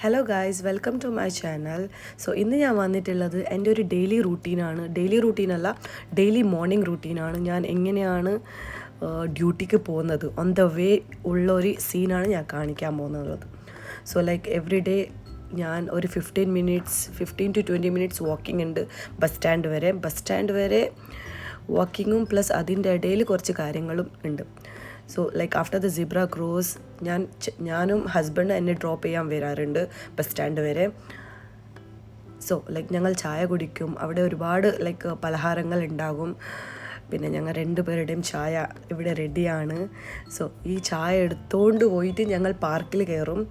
Hello guys welcome to my channel so ഇന്ന് ഞാൻ വന്നിട്ടുള്ളത് എന്റെ ഒരു ഡെയിലി റൂട്ടീനാണ് ഡെയിലി റൂട്ടീനല്ല ഡെയിലി മോർണിംഗ് റൂട്ടീനാണ് ഞാൻ എങ്ങനെയാണ് ഡ്യൂട്ടിക്ക് പോകുന്നത്? ഓൺ ദ വേ ഉള്ള ഒരു സീനാണ് ഞാൻ കാണിക്കാൻ പോകുന്നത്. സോ ലൈക്ക് എവറി ഡേ ഞാൻ ഒരു fifteen minutes fifteen to twenty minutes walking ഉണ്ട്. ബസ് സ്റ്റാൻഡ് വരെ. ബസ് സ്റ്റാൻഡ് വരെ വാക്കിങ്ങും പ്ലസ് അതിന്റെ ഇടയിൽ കുറച്ച് കാര്യങ്ങളും ഉണ്ട്. So like after the zebra cross ഞാൻ ഞാനും ഹസ്ബൻഡ് എന്നെ ഡ്രോപ്പ് ചെയ്യാൻ വരാറുണ്ട് ബസ് സ്റ്റാൻഡ് വരെ. സോ ലൈക്ക് ഞങ്ങൾ ചായ കുടിക്കും. അവിടെ ഒരുപാട് ലൈക്ക് പലഹാരങ്ങൾ ഉണ്ടാകും. പിന്നെ ഞങ്ങൾ രണ്ടുപേരുടെയും ചായ ഇവിടെ റെഡിയാണ് സോ ഈ ചായ എടുത്തുകൊണ്ട് പോയിട്ട് ഞങ്ങൾ പാർക്കിൽ കയറും.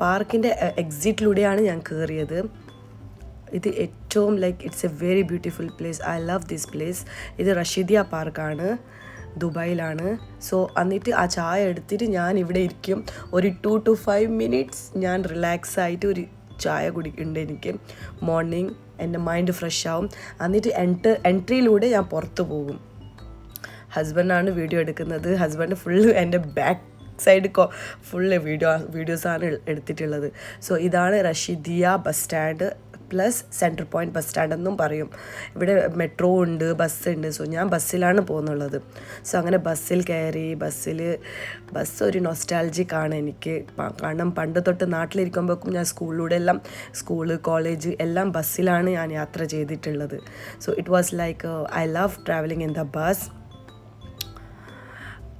പാർക്കിന്റെ എക്സിറ്റിലൂടെയാണ് ഞാൻ കയറിയത് ഇത് ഏറ്റവും like it's a very beautiful place I love this place ഇത് റഷീദിയ പാർക്കാണ് ദുബായിലാണ്. സോ എന്നിട്ട് ആ ചായ എടുത്തിട്ട് ഞാൻ ഇവിടെ ഇരിക്കും. ഒരു ടു ടു ഫൈവ് മിനിറ്റ്സ് ഞാൻ റിലാക്സ് ആയിട്ട് ഒരു ചായ കുടിക്കുന്നുണ്ട് എനിക്ക്. മോർണിംഗ് എന്റെ മൈൻഡ് ഫ്രഷ് ആവും. എന്നിട്ട് എൻട്ര എൻട്രിയിലൂടെ ഞാൻ പുറത്തു പോകും. ഹസ്ബൻഡാണ് വീഡിയോ എടുക്കുന്നത്. ഹസ്ബൻഡ് ഫുള്ള് എന്റെ ബാക്ക് സൈഡ് ഫുള്ള് വീഡിയോ വീഡിയോസാണ് എടുത്തിട്ടുള്ളത്. സോ ഇതാണ് Rashidiya bus stand plus central point bus stand എന്നും പറയും. ഇവിടെ മെട്രോ ഉണ്ട് ബസ് ഉണ്ട്. സോ ഞാൻ ബസ്സിലാണ് പോകുന്നുള്ളത്. സോ അങ്ങനെ ബസ്സിൽ കയറി ബസ്സിൽ ബസ് ഒരു നൊസ്റ്റാലജിക് ആണ് എനിക്ക്. കാരണം പണ്ട് തൊട്ട് നാട്ടിലിരിക്കുമ്പോഴേക്കും ഞാൻ സ്കൂളിലൂടെ എല്ലാം സ്കൂൾ കോളേജ് എല്ലാം ബസ്സിലാണ് ഞാൻ യാത്ര ചെയ്തിട്ടുള്ളത്. So it was like I love travelling in the bus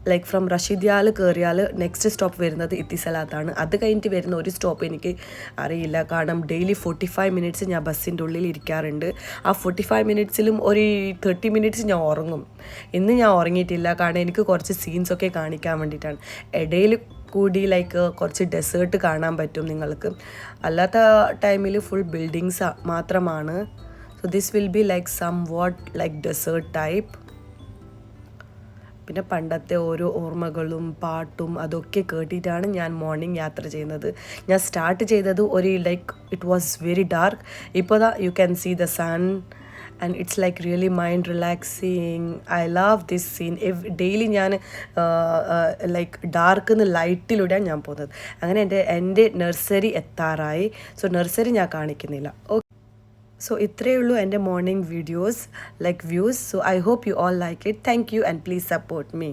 like from റഷീദ്യാൽ കയറിയാൽ നെക്സ്റ്റ് സ്റ്റോപ്പ് വരുന്നത് ഇത്തിസലാത്താണ്. അത് കഴിഞ്ഞിട്ട് വരുന്ന ഒരു സ്റ്റോപ്പ് എനിക്ക് അറിയില്ല. കാരണം ഡെയിലി ഫോർട്ടി ഫൈവ് മിനിറ്റ്സ് ഞാൻ ബസ്സിന്റെ ഉള്ളിൽ ഇരിക്കാറുണ്ട്. ആ ഫോർട്ടി ഫൈവ് മിനിറ്റ്സിലും ഒരു തേർട്ടി മിനിറ്റ്സ് ഞാൻ ഉറങ്ങും. ഇന്ന് ഞാൻ ഉറങ്ങിയിട്ടില്ല. കാരണം എനിക്ക് കുറച്ച് സീൻസൊക്കെ കാണിക്കാൻ വേണ്ടിയിട്ടാണ്. ഇടയിൽ കൂടി ലൈക്ക് കുറച്ച് ഡെസേർട്ട് കാണാൻ പറ്റും നിങ്ങൾക്ക്. അല്ലാത്ത ടൈമിൽ ഫുൾ ബിൽഡിങ്സ് മാത്രമാണ്. So this will be like somewhat like desert type പിന്നെ പണ്ടത്തെ ഓരോ ഓർമ്മകളും പാട്ടും അതൊക്കെ കേട്ടിട്ടാണ് ഞാൻ മോർണിംഗ് യാത്ര ചെയ്യുന്നത്. ഞാൻ സ്റ്റാർട്ട് ചെയ്തത് ഒരു like it was very dark ഇപ്പോൾ ദാ you can see the sun and it's like really mind relaxing I love this scene എവ് ഡെയിലി ഞാൻ ലൈക്ക് ഡാർക്ക് നിന്ന് ലൈറ്റിലൂടെയാണ് ഞാൻ പോകുന്നത്. അങ്ങനെ എന്റെ എന്റെ നഴ്സറി എത്താറായി. സോ നഴ്സറി ഞാൻ കാണിക്കുന്നില്ല. സോ ഇത്രയേ ഉള്ളൂ എന്റെ morning videos like views so I hope you all like it thank you and please support me